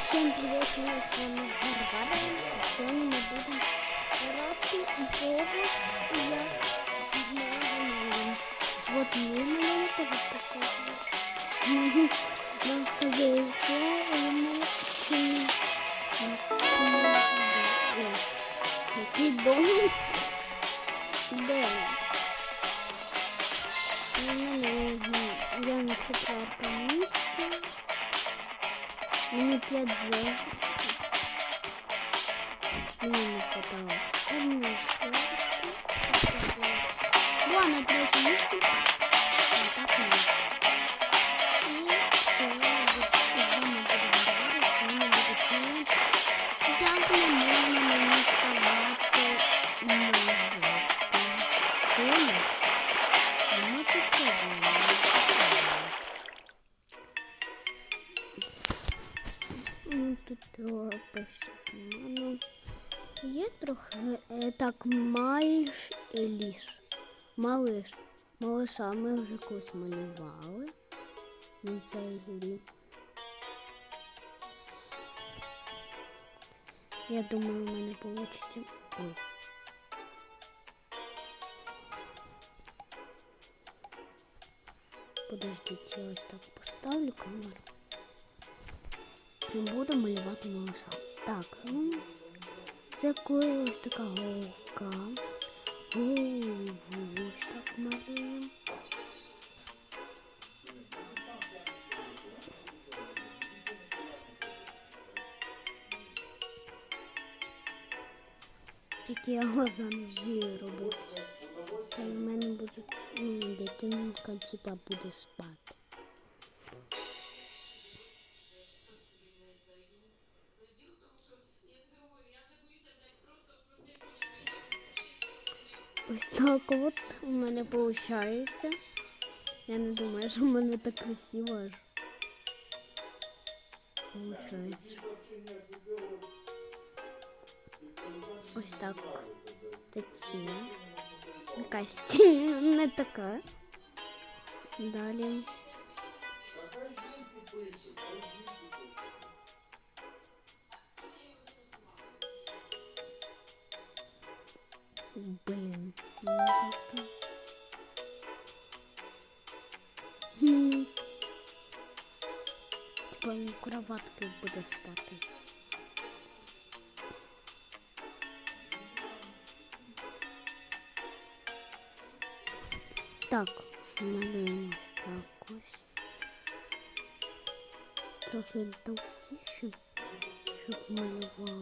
Всем привет, мы с вами Варвара. Сегодня мы будем грати в Roblox. И я знаю, вот мне маленько вот такой. Нам сказали, что ему чини. Який дом? Де? Я не. Я на четвертому місці. Мне пять Малиш. Малиша ми вже когось малювали на цій грі. Я думаю, у мене вийде. Ой. Подождіть, я ось так поставлю камеру. І буду малювати малыша. Так, ну, це ось така голка. Голову ось так малюємо. Тільки я глаза не вмію робити. Та й в мене будуть, ну, дитинка, типа, буде спати. Ось так от у мене виходить. Я не думаю, що в мене так красиво аж. Получається. Ось так. Такі. Якась тінь, не така. Далі. Блин, ну как-то. Хм. Типа він в кроватки буде спати. Так, малюємо ось так ось. Трохи товстіше, щоб малювала.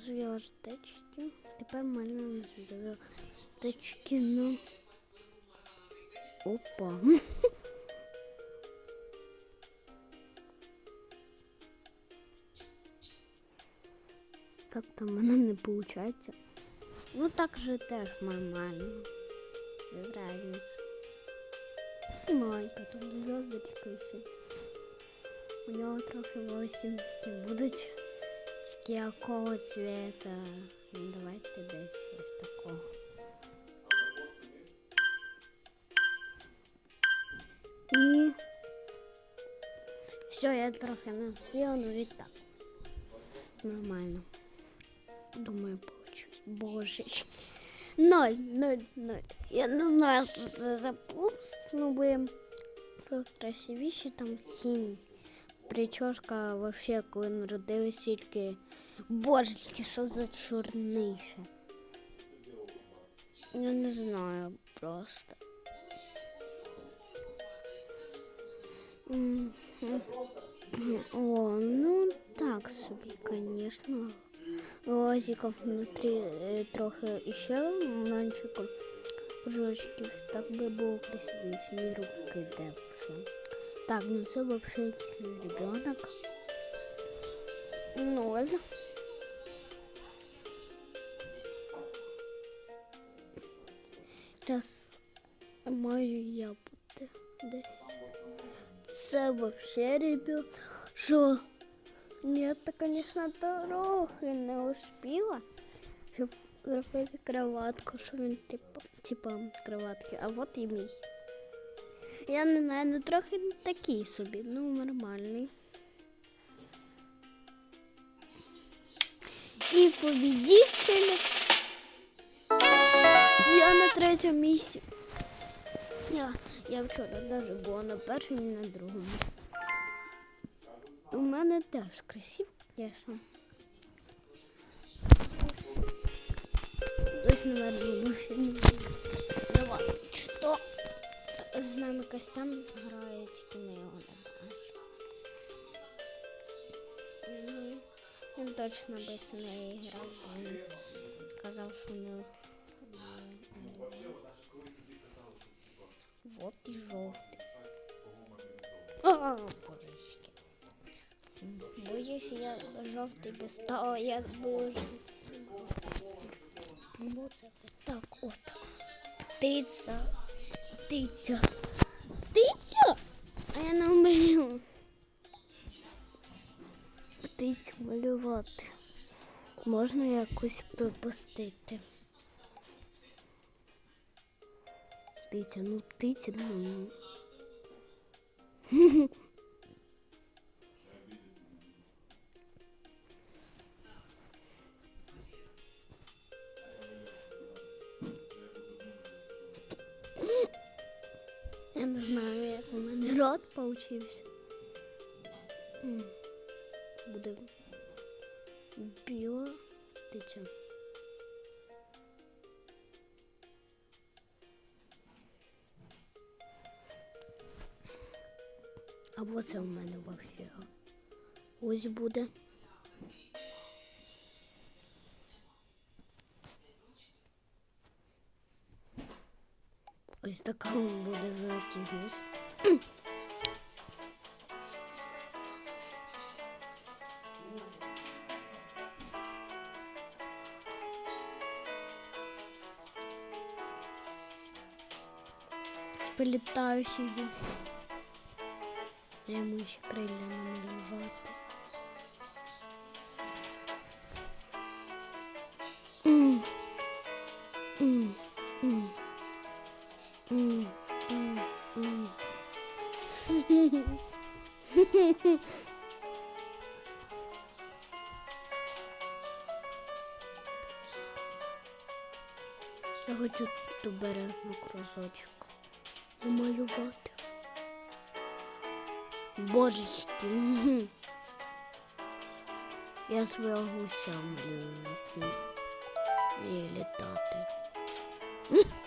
Звездочки. Тепер малюємо звездочки. Ну. Опа. Как там у мене не получается? Ну так же теж нормально. Без разницы. І маленька тут звездочка ще. У нього трохи волосинки будуть тільки якого цвета. Ну, давайте десь ось такого. І все, я трохи не спіла, ну і так. Нормально. Думаю, получилось. Боже. Ноль, ноль, ноль. Я не знаю, що це за пуст. Ну, би трохи красивіші там тінь. Прическа вообще, коли народилась тільки. Боже, тільки що за чорнише. Я не знаю просто. М, м. О, ну так собі, конечно. Лазиков внутри э, трохи еще менше кружочків. Так би було красивіше і руки депше. Так, ну це вообще якийсь не ребенок. Ноль. Зараз маю я десь. Це вообще, ребят, що я то, конечно, трохи не успіла, щоб зробити кроватку, що він типа, типа кроватки, а от і мій. Я не знаю, ну трохи такий собі, ну нормальний. І победитель. Я на третьому місці. Я, я вчора навіть була на першому і на другому. У мене теж красиво, звісно. Хтось, наверное, більше не буде. Давай, що? З нами Костян грає, тільки ми його не бачимо. Він точно би це не грав, бо він казав, що не. Боюсь, я жовтий би стала, як би Бо це так от. Птиця. Птиця. Птиця? А я не вмію. Птицю малювати. Можна якось пропустити. Птиця, ну птиця, ну. Я не знаю, як у мене рот получився. Буде біла птиця. Або це у мене вообще. Ось буде. Ось така буде гусь. Типа гусь. Я йому ще крилля намалювати. М. М. Я хочу тут обережно кружочок намалювати. Божечки. Я свого гуся малюю, він літати.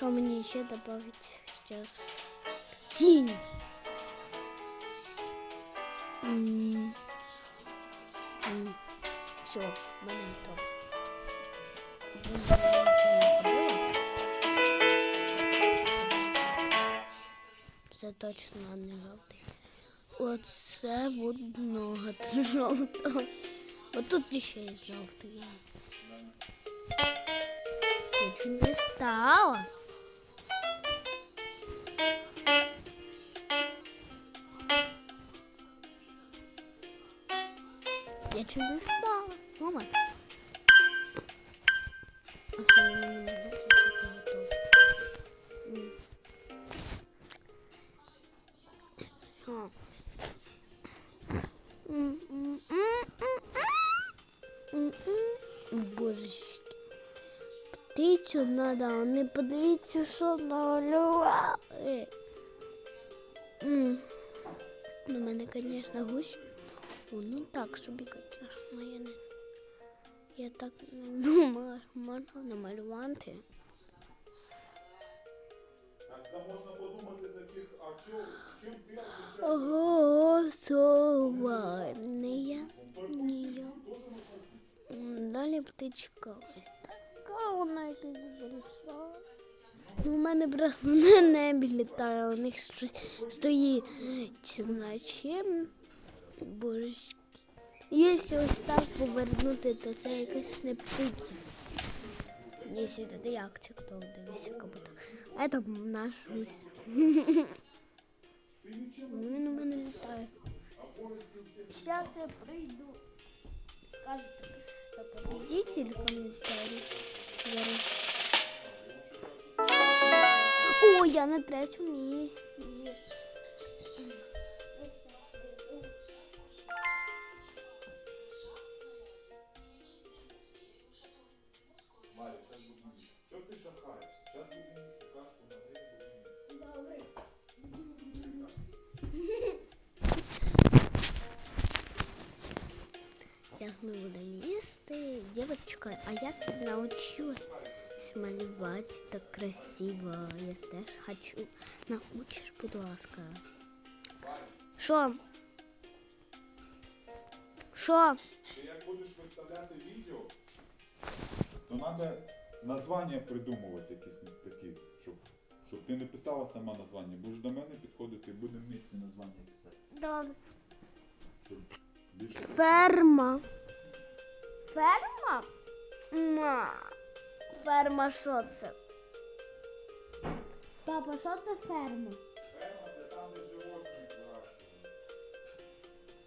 Що мені ще добавити зараз? Тінь. М. М. Все, робила. Це точно не жовтий. Оце от много жовтого. Отут ще є жовтий. Чуть не стала. М, м. М, м. Божечки. Птицю надо, а не подивіться, що намалювали. У мене, звісно, гусь. О, ну так собі, звісно, я не. Я так не думала, що можна намалювати. Чим Ого, сова, не я, не я. Далі птичка ось така вона якась. Ну, у мене просто на небі літає, у них щось стоїть наче. Божечки. Якщо ось так повернути, то це якась не птиця. Якщо це як тік-ток, дивися, як будто. А це наш гусь. Він у мене літає. Зараз я прийду. Скажете, победитель в коментарі. Зараз. Я на третьому місці. Ми будемо їсти. Дівчинка, а як ти навчилась малювати так красиво? Я теж хочу. Научиш, будь ласка. Що? Що? Ти як будеш виставляти відео, то треба названня придумувати якісь такі, щоб, щоб ти не писала сама названня. Будеш до мене підходити і будемо вмісті названня писати. Добре. Щоб більше Ферма. Ферма? Ма. Ферма що це? Папа, що це ферма? Ферма це там, де животних вирощують.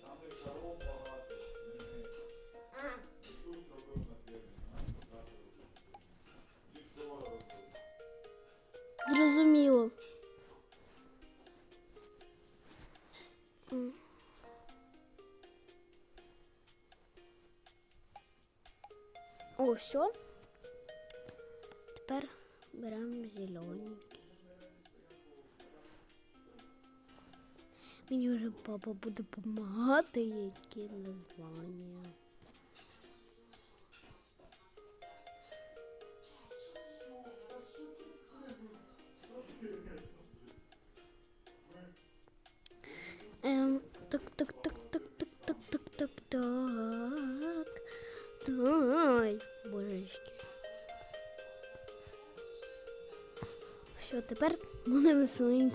Там, де коров багато. А. І тут зробив на фермі, знаєш, показати. І вчора робив. Зрозуміло. Все. Тепер беремо зелененький. Мені вже папа буде допомагати, які названня.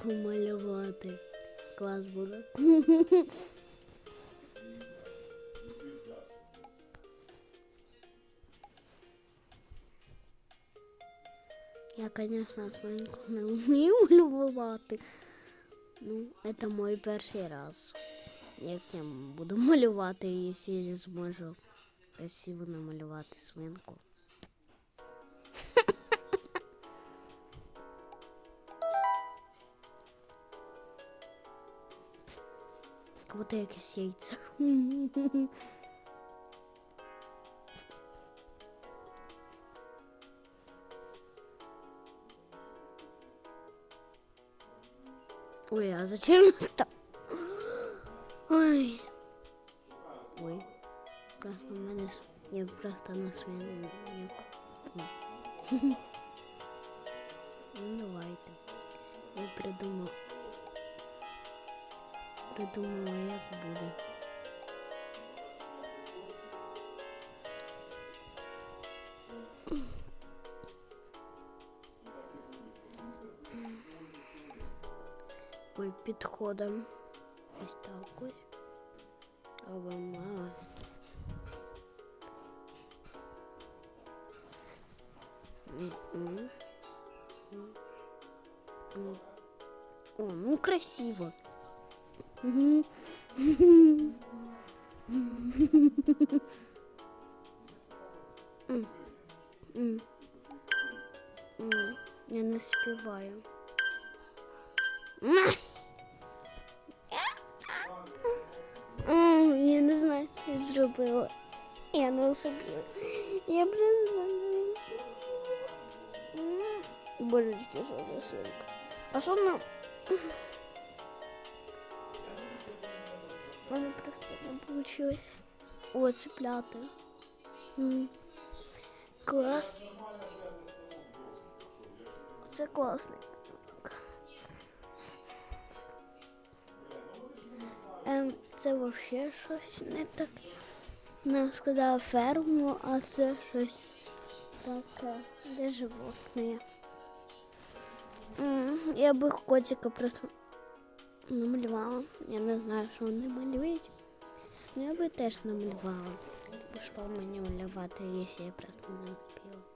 Будемо малювати. Клас буде. Я, конечно, свинку не вмію малювати. Ну, це мой перший раз. Як я буду малювати, якщо я зможу красиво намалювати свинку. Будто якесь яйце. Ой, а зачем это? Ой. Ой. Просто мене я просто на своєму Як буде. Ой, підходом. Ось так ось. Я не Я не знаю, що я зробила. Я не особливо. Я просто не М, Божечки, що за синка. А що на... У просто не вийшло. О, цепляти. М. Клас. Це класний. Ем, це взагалі щось не так. Нам сказала ферму, а це щось таке, де животне. Я би котика просто намалювала. Я не знаю, що вони малюють. Ну я би теж намалювала. Що мені малювати, якщо я просто не впіла.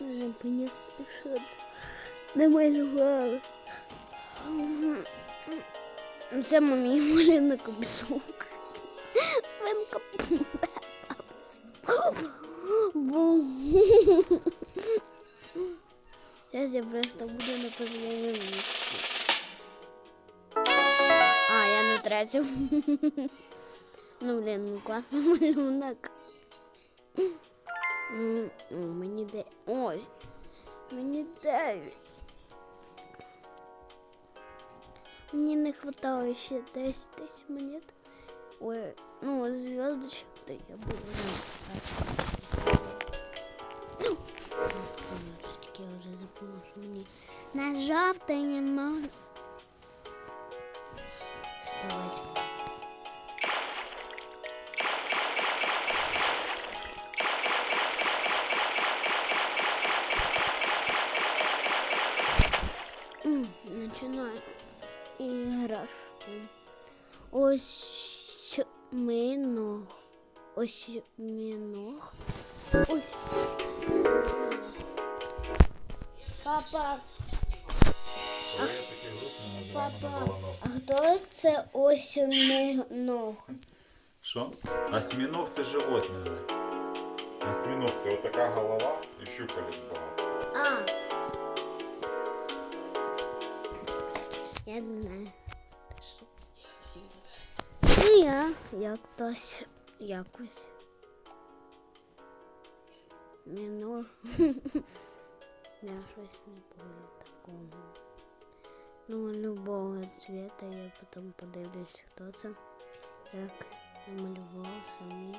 Не понятно, що. Ну, Це мій малюнок обісок. Свинка. Зараз я просто буду на последньому місці. А, я на третьому. Ну, блін, ну класний малюнок. М, м, Мені де. Ось. Мені дев'ять. Мені не хватало ще 10 тисяч монет. Ой, ну, звездочек, то я буду Я вже забула, що мені нажав, та й не можу. Вставати. Іграшку. Осьминог. Осьминог. Ось. Папа, називаємо папа, а хто це осьминог? Що? Осьміног це животне. Осьміног це отака голова і щупалець багато. А. Я не знаю. Що це? Ну я як хтось якось. Міно. Я щось не помню такого. Ну, любого цвета я потім подивлюсь, хто це. Як намалював самі.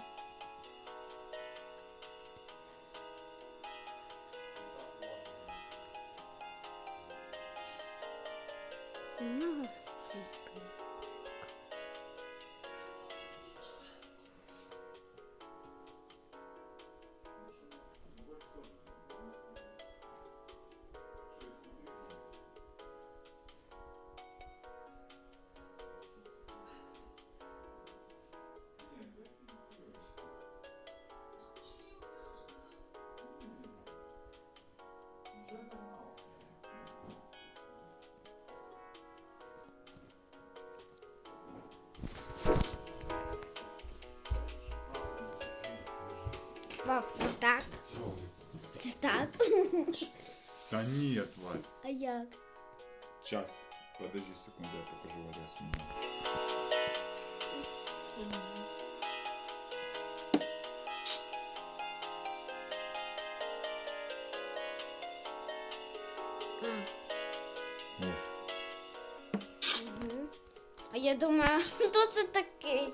Та ні, Валь. А як? Сейчас, подожди секунду, я покажу Вале осьміног. А. А я думаю, хто це такий?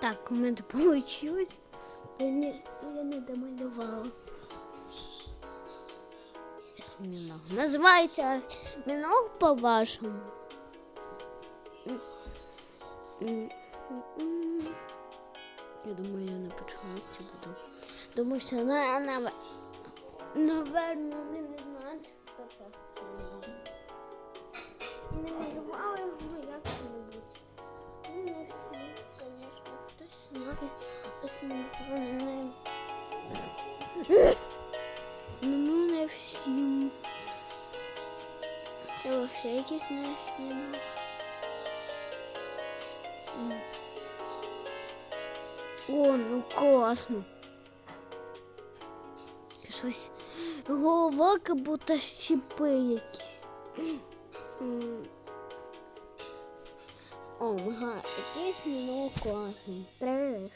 Так, у мене вийшло. Я не, я не домалювала. Осьминог. Називається осьминог по-вашому. М, м, м. Я думаю, я на першому місці буду. Тому що на, на, наверно, не знають, як-небудь. Ну, не всім. Це якийсь не смінок. О, ну класно. Щось голова, як будто щіпи якісь. О, ага, якийсь мінок класний. Треш.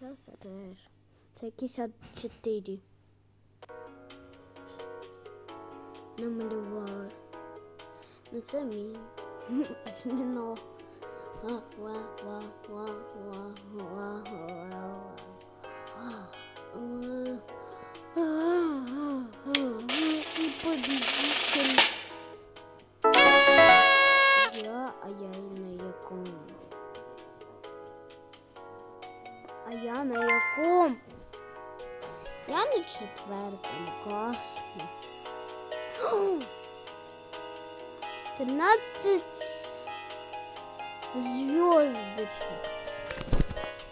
Просто треш. Це якийсь А4. Намалювали. Ну це мій. Осьміног. Ва, ва, А я на якому? Я на четвертому класі. 13 звездочек.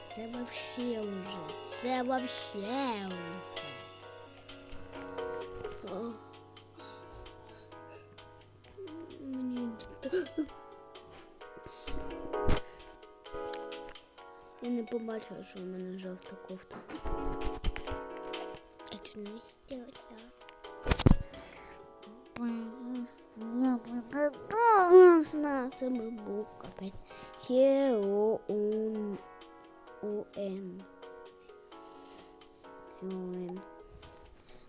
Це вообще уже. Це вообще уже. Побачила, що у мене жовта кофта. А чи не хотілося? Це ми був капець. Хеоун. УН. Хеоун.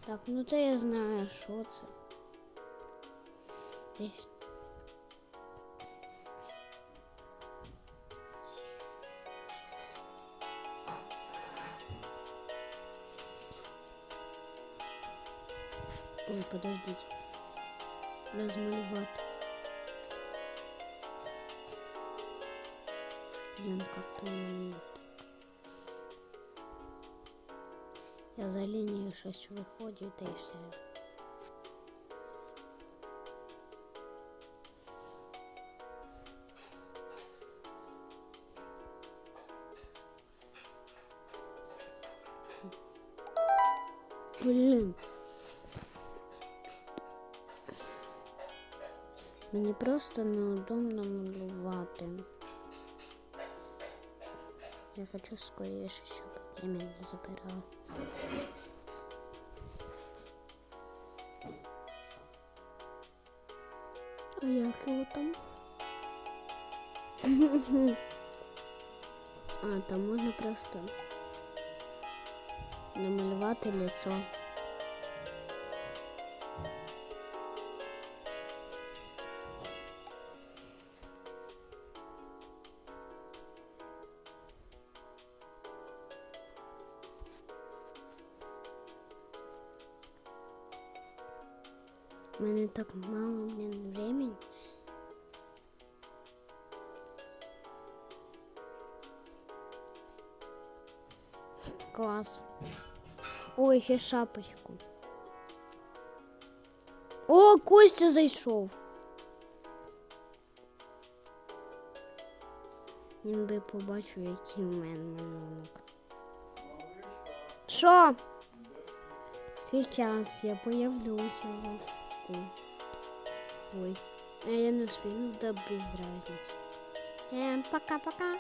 Так, ну це я знаю, що це. Десь. Ой, подождите. Розмалювати. Блин, как-то у мене не так. Я за лінією щось виходжу, та й все. Блін. Мені просто неудобно малювати. Я хочу скоріше, щоб время не забирало. А як його там? А, там можна просто намалювати лицо. У мене так мало, блин, времени. Класс. Ой, ще шапочку. О, Костя зайшов. Він би побачив, який в мене. Що? Сейчас я появлюся. Ой. Ой. А я не успею, ну да без разницы. Эм, пока-пока.